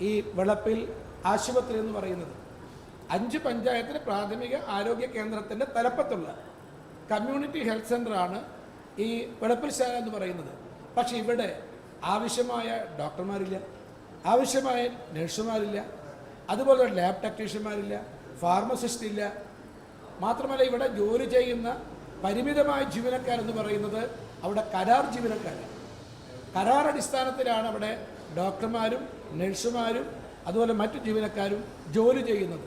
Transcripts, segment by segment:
ഈ വിളപ്പിൽ ആശുപത്രി എന്ന് പറയുന്നത്. അഞ്ച് പഞ്ചായത്തിന് പ്രാഥമിക ആരോഗ്യ കേന്ദ്രത്തിന്റെ തലപ്പത്തുള്ള കമ്മ്യൂണിറ്റി ഹെൽത്ത് സെന്ററാണ് ഈ വിളപ്പിൽശാല എന്ന് പറയുന്നത്. പക്ഷേ ഇവിടെ ആവശ്യമായ ഡോക്ടർമാരില്ല ആവശ്യമായ നഴ്സുമാരില്ല അതുപോലെ ലാബ് ടെക്നീഷ്യന്മാരില്ല ഫാർമസിസ്റ്റ് ഇല്ല. മാത്രമല്ല ഇവിടെ ജോലി ചെയ്യുന്ന പരിമിതമായ ജീവനക്കാരെന്ന് പറയുന്നത് അവിടെ കരാർ ജീവനക്കാരാണ്. കരാർ അടിസ്ഥാനത്തിലാണ് അവിടെ ഡോക്ടർമാരും നഴ്സുമാരും അതുപോലെ മറ്റു ജീവനക്കാരും ജോലി ചെയ്യുന്നത്.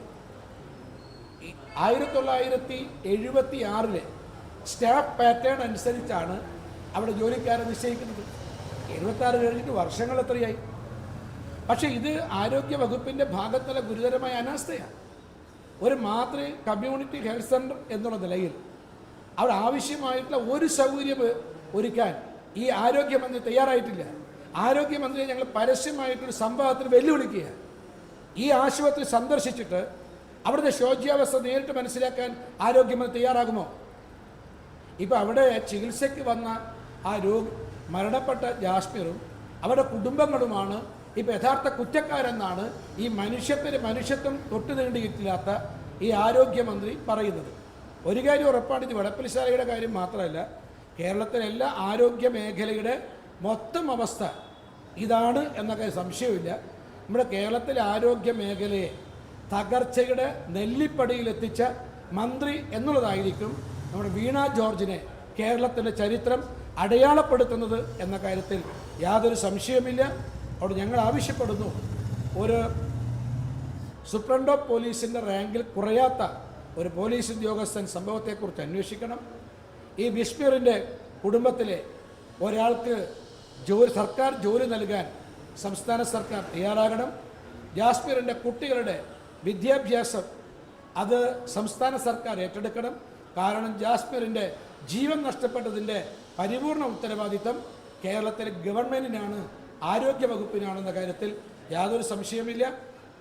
ആയിരത്തി തൊള്ളായിരത്തി എഴുപത്തി ആറിലെ സ്റ്റാഫ് പാറ്റേൺ അനുസരിച്ചാണ് അവിടെ ജോലിക്കാരെ നിശ്ചയിക്കുന്നത്. എഴുപത്തി ആറ് കഴിഞ്ഞിട്ട് വർഷങ്ങൾ എത്രയായി? പക്ഷേ ഇത് ആരോഗ്യ വകുപ്പിന്റെ ഭാഗത്തുള്ള ഗുരുതരമായ അനാസ്ഥയാണ്. ഒരു മാതൃ കമ്മ്യൂണിറ്റി ഹെൽത്ത് സെന്റർ എന്നുള്ള നിലയിൽ അവിടെ ആവശ്യമായിട്ടുള്ള ഒരു സൗകര്യം ഒരുക്കാൻ ഈ ആരോഗ്യമന്ത്രി തയ്യാറായിട്ടില്ല. ആരോഗ്യമന്ത്രിയെ ഞങ്ങൾ പരസ്യമായിട്ടൊരു സംഭവത്തിന് വെല്ലുവിളിക്കുക ഈ ആശുപത്രി സന്ദർശിച്ചിട്ട് അവിടുത്തെ ശോച്യാവസ്ഥ നേരിട്ട് മനസ്സിലാക്കാൻ ആരോഗ്യമന്ത്രി തയ്യാറാകുമോ? ഇപ്പം അവിടെ ചികിത്സയ്ക്ക് വന്ന ആ രോഗി മരണപ്പെട്ട ജാസ്മിറും അവരുടെ കുടുംബങ്ങളുമാണ് ഇപ്പം യഥാർത്ഥ കുറ്റക്കാരെന്നാണ് ഈ മനുഷ്യത്തിന് മനുഷ്യത്വം തൊട്ടു നീണ്ടിയിട്ടില്ലാത്ത ഈ ആരോഗ്യമന്ത്രി പറയുന്നത്. ഒരു കാര്യം ഉറപ്പാണ് ഇത് വെടപ്പലിശാലയുടെ കാര്യം മാത്രമല്ല കേരളത്തിലെ എല്ലാ ആരോഗ്യ മേഖലയുടെ മൊത്തം അവസ്ഥ ഇതാണ് എന്നൊക്കെ സംശയമില്ല. നമ്മുടെ കേരളത്തിലെ ആരോഗ്യ മേഖലയെ തകർച്ചയുടെ നെല്ലിപ്പടിയിലെത്തിച്ച മന്ത്രി എന്നുള്ളതായിരിക്കും നമ്മുടെ വീണ ജോർജിനെ കേരളത്തിന്റെ ചരിത്രം അടയാളപ്പെടുത്തുന്നത് എന്ന കാര്യത്തിൽ യാതൊരു സംശയവുമില്ല. അവിടെ ഞങ്ങൾ ആവശ്യപ്പെടുന്നു. ഒരു സൂപ്രണ്ട് ഓഫ് പോലീസിന്റെ റാങ്കിൽ കുറയാത്ത ഒരു പോലീസ് ഉദ്യോഗസ്ഥൻ സംഭവത്തെക്കുറിച്ച് അന്വേഷിക്കണം. ഈ ബിഷ്മീറിന്റെ കുടുംബത്തിലെ ഒരാൾക്ക് ജോലി സർക്കാർ ജോലി നൽകാൻ സംസ്ഥാന സർക്കാർ തയ്യാറാകണം. ജാസ്മീറിന്റെ കുട്ടികളുടെ വിദ്യാഭ്യാസം അത് സംസ്ഥാന സർക്കാർ ഏറ്റെടുക്കണം. കാരണം ജാസ്മീറിന്റെ ജീവൻ നഷ്ടപ്പെട്ടതിന്റെ പരിപൂർണ ഉത്തരവാദിത്തം കേരളത്തിലെ ഗവൺമെന്റിനാണ് ആരോഗ്യ വകുപ്പിനാണെന്ന കാര്യത്തിൽ യാതൊരു സംശയമില്ല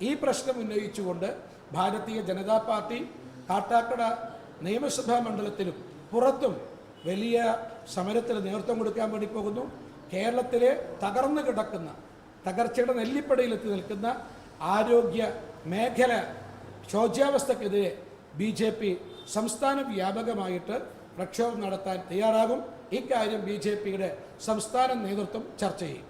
ഈ പ്രശ്നം ഉന്നയിച്ചുകൊണ്ട് ഭാരതീയ ജനതാ പാർട്ടി കാട്ടാക്കട നിയമസഭാ മണ്ഡലത്തിലും പുറത്തും വലിയ സമരത്തിന് നേതൃത്വം കൊടുക്കാൻ വേണ്ടി പോകുന്നു. കേരളത്തിലെ തകർന്നു കിടക്കുന്ന തകർച്ചയുടെ നെല്ലിപ്പടയിലെത്തി നിൽക്കുന്ന ആരോഗ്യ മേഖല ശോച്യാവസ്ഥക്കെതിരെ ബി ജെ പി സംസ്ഥാന വ്യാപകമായിട്ട് പ്രക്ഷോഭം നടത്താൻ തയ്യാറാകും. ഇക്കാര്യം ബി ജെ പിയുടെ സംസ്ഥാന നേതൃത്വം ചർച്ച ചെയ്യും.